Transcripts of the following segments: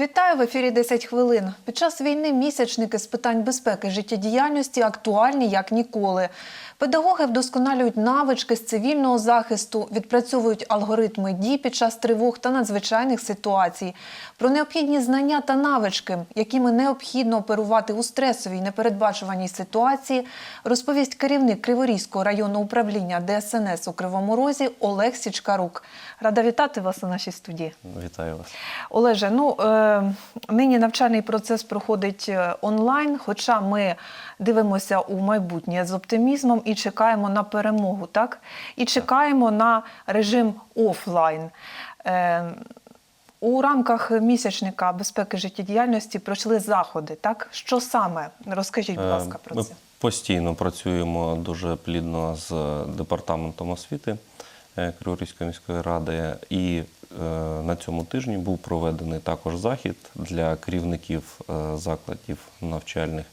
Вітаю в ефірі 10 хвилин. Під час війни місячники з питань безпеки життєдіяльності актуальні як ніколи. Педагоги вдосконалюють навички з цивільного захисту, відпрацьовують алгоритми дій під час тривог та надзвичайних ситуацій. Про необхідні знання та навички, якими необхідно оперувати у стресовій непередбачуваній ситуації, розповість керівник Криворізького районного управління ДСНС у Кривому Розі Олег Січкарук. Рада вітати вас у нашій студії. Вітаю вас. Олеже, ну е, нині навчальний процес проходить е, онлайн, хоча ми дивимося у майбутнє з оптимізмом і чекаємо на перемогу, так? І чекаємо на режим офлайн. Е, у рамках місячника безпеки життєдіяльності пройшли заходи. Так що саме розкажіть, будь ласка, Е, про Ми це. постійно працюємо дуже плідно з департаментом освіти е, Криворізької міської ради, і на цьому тижні був проведений також захід для керівників закладів навчальних.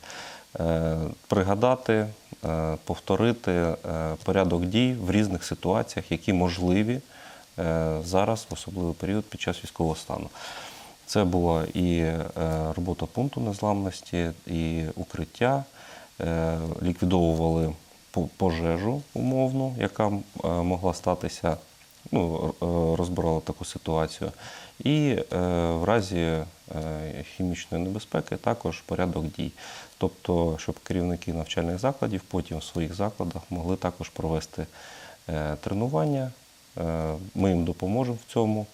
Е, Пригадати, е, повторити е, порядок дій в різних ситуаціях, які можливі зараз в особливий період під час військового стану. Це була і робота пункту незламності, і укриття. Ліквідовували пожежу умовну, яка могла статися, ну, р- е, таку ситуацію. І в разі хімічної небезпеки також порядок дій. Тобто, щоб керівники навчальних закладів потім в своїх закладах могли також провести е, тренування. Е, Ми їм допоможемо в цьому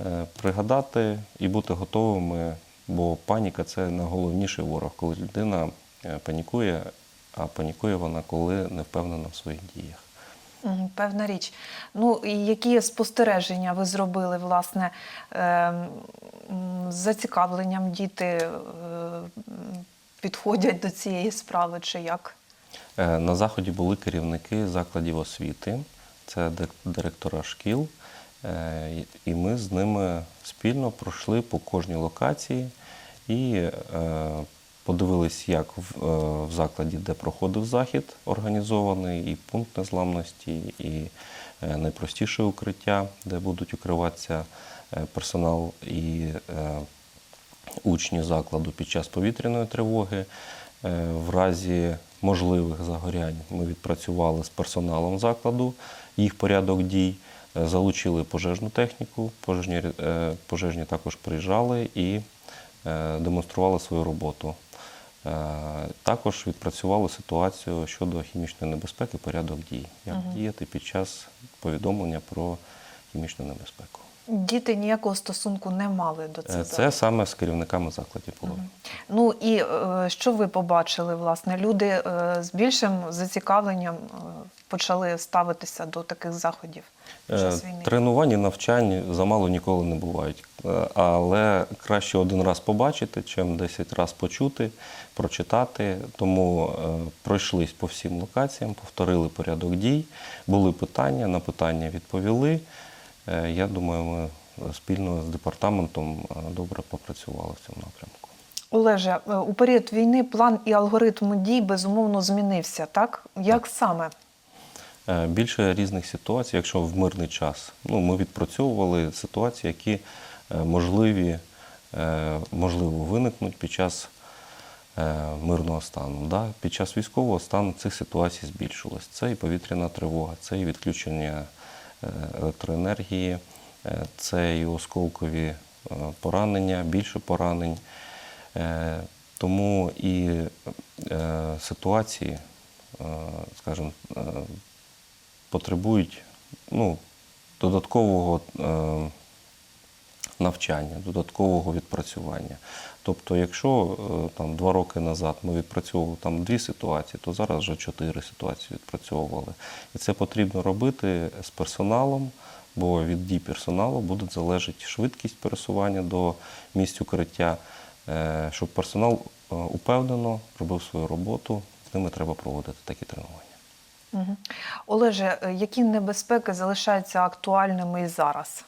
е, пригадати і бути готовими, бо паніка це найголовніший ворог, коли людина е, панікує, а панікує вона, коли не впевнена в своїх діях. Певна річ. Ну і які спостереження ви зробили, власне, ем, з зацікавленням діти е, підходять до цієї справи, чи як? Е, На заході були керівники закладів освіти, це директора шкіл, е, і ми з ними спільно пройшли по кожній локації і подивились, як в, е, в закладі, де проходив захід організований, і пункт незламності, і е, найпростіше укриття, де будуть укриватися е, персонал і учні закладу під час повітряної тривоги. В разі можливих загорянь ми відпрацювали з персоналом закладу їх порядок дій, залучили пожежну техніку, пожежні, пожежні також приїжджали і демонстрували свою роботу. Е, Також відпрацювали ситуацію щодо хімічної небезпеки, порядок дій, як діяти під час повідомлення про хімічну небезпеку. Діти ніякого стосунку не мали до Е, цього. Це саме з керівниками закладів було. Ну і е, що ви побачили, власне? Люди з більшим зацікавленням почали ставитися до таких заходів під час війни. Тренувань і навчань замало ніколи не бувають. Е, Але краще один раз побачити, чим 10 разів почути, прочитати. Тому е, пройшлись по всім локаціям, повторили порядок дій, були питання, на питання відповіли. Е, Я думаю, ми спільно з департаментом добре попрацювали в цьому напрямку. Олеже, у період війни план і алгоритм дій безумовно змінився, так? Як саме? Е, Більше різних ситуацій, якщо в мирний час. Ну, ми відпрацьовували ситуації, які можливі, е, можливо виникнуть під час е, мирного стану. Да? Під час військового стану цих ситуацій збільшилось. Це і повітряна тривога, це і відключення е, електроенергії, е, це і осколкові е, поранення, більше поранень. Е, Тому і е, ситуації, е, скажімо, е, потребують ну, додаткового е, навчання, додаткового відпрацювання. Тобто, якщо е, там два роки назад ми відпрацьовували там дві ситуації, то зараз вже чотири ситуації відпрацьовували. І це потрібно робити з персоналом, бо від дій персоналу буде залежати швидкість пересування до місць укриття, Е, щоб персонал е, упевнено робив свою роботу, з ними треба проводити такі тренування. Угу. Олеже, які небезпеки залишаються актуальними і зараз?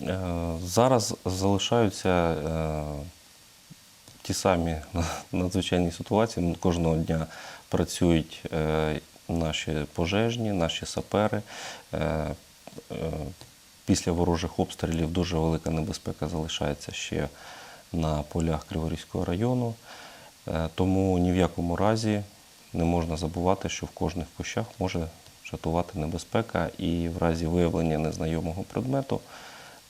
Е, Зараз залишаються е, ті самі надзвичайні ситуації. Кожного дня працюють е, наші пожежні, наші сапери. Після ворожих обстрілів дуже велика небезпека залишається ще на полях Криворізького району. Тому ні в якому разі не можна забувати, що в кожних кущах може чатувати небезпека, і в разі виявлення незнайомого предмету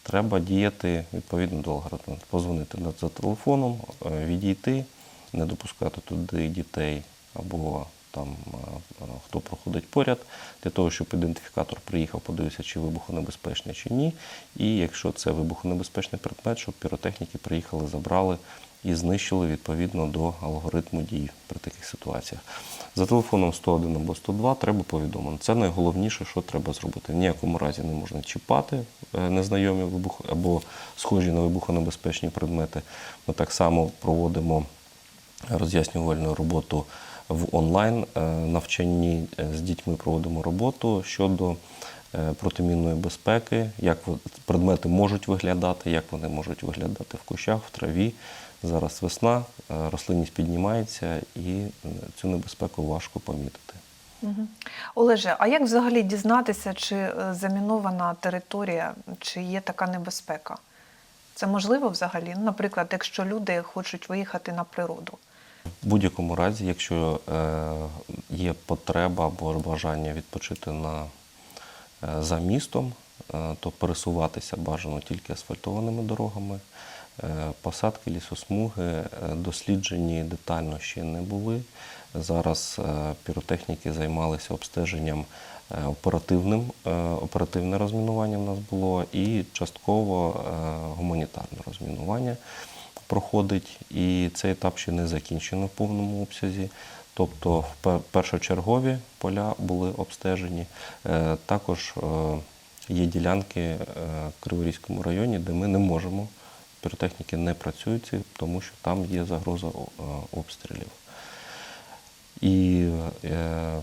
треба діяти відповідно до алгоритму. Позвонити за телефоном, е, відійти, не допускати туди дітей або там е, е, хто проходить поряд, для того, щоб ідентифікатор приїхав, подивився, чи вибухонебезпечний, чи ні. І якщо це вибухонебезпечний предмет, щоб піротехніки приїхали, забрали і знищили відповідно до алгоритму дій при таких ситуаціях. За телефоном 101 або 102 треба повідомити. Це найголовніше, що треба зробити. В ніякому разі не можна чіпати е, незнайомі вибух або схожі на вибухонебезпечні предмети. Ми так само проводимо роз'яснювальну роботу в онлайн е, навчанні Е, з дітьми проводимо роботу щодо протимінної безпеки, як предмети можуть виглядати, як вони можуть виглядати в кущах, в траві. Зараз весна, е, рослинність піднімається і е, цю небезпеку важко помітити. Мгм. Олеже, а як взагалі дізнатися, чи е, замінована територія, чи є така небезпека? Це можливо взагалі? Ну, Наприклад, якщо люди хочуть виїхати на природу. В будь-якому разі, якщо є потреба або бажання відпочити на, за містом, то пересуватися бажано тільки асфальтованими дорогами. Е, посадки, лісосмуги е, досліджені детально ще не були. Зараз е, піротехніки займалися обстеженням оперативним, оперативне розмінування в нас було і частково гуманітарне розмінування проходить, і цей етап ще не закінчено в повному обсязі. Тобто пе- першочергові поля були обстежені. Також є ділянки в Криворізькому районі, де ми не можемо, піротехніки не працюють, тому що там є загроза е, обстрілів. І е,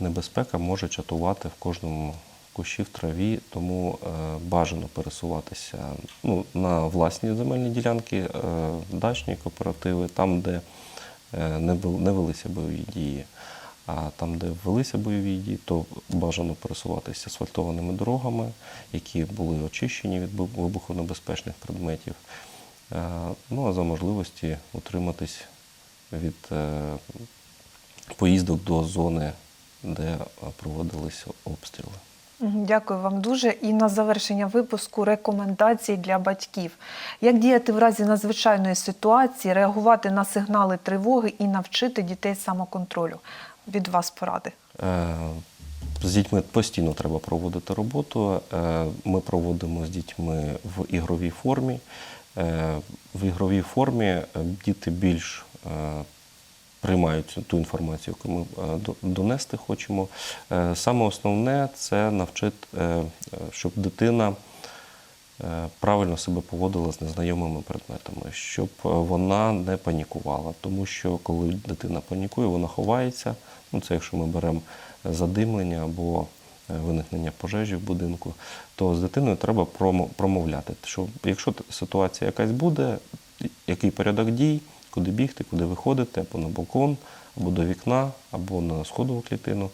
небезпека може чатувати в кожному кущі в траві, тому е, бажано пересуватися ну, на власні земельні ділянки, дачні кооперативи, там, де не велися бойові дії. А там, де велися бойові дії, то бажано пересуватися асфальтованими дорогами, які були очищені від вибухонебезпечних предметів. Е, Ну а за можливості утриматись від е, поїздок до зони, де е, проводились обстріли. Дякую вам дуже. І на завершення випуску рекомендації для батьків. Як діяти в разі надзвичайної ситуації, реагувати на сигнали тривоги і навчити дітей самоконтролю? Від вас поради. Е, З дітьми постійно треба проводити роботу. Е, Ми проводимо з дітьми в ігровій формі. Е, В ігровій формі діти більш приймають ту інформацію, яку ми донести хочемо. Саме основне це навчити, щоб дитина правильно себе поводила з незнайомими предметами, щоб е, вона не панікувала. Тому що коли дитина панікує, вона ховається. Ну, це якщо ми беремо задимлення або е, виникнення пожежі в будинку, то з дитиною треба промовляти. Що якщо ситуація якась буде, який порядок дій, куди бігти, куди виходити, або на балкон, або до вікна, або на сходову клітину,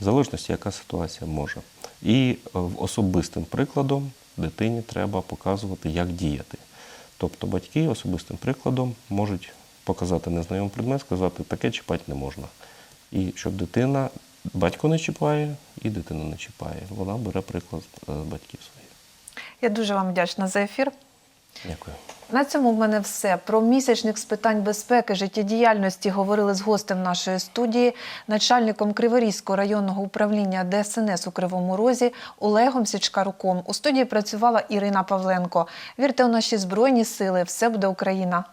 в залежності, яка ситуація може. І е, особистим прикладом дитині треба показувати, як діяти. Тобто батьки особистим прикладом можуть показати незнайомий предмет, сказати, таке чіпати не можна. І щоб дитина, батько не чіпає, і дитина не чіпає. Вона бере приклад е, з батьків своїх. Я дуже вам вдячна за ефір. Дякую. На цьому в мене все. Про місячник з питань безпеки, життєдіяльності говорили з гостем нашої студії, начальником Криворізького районного управління ДСНС у Кривому Розі Олегом Січкаруком. У студії працювала Ірина Павленко. Вірте у наші збройні сили. Все буде Україна.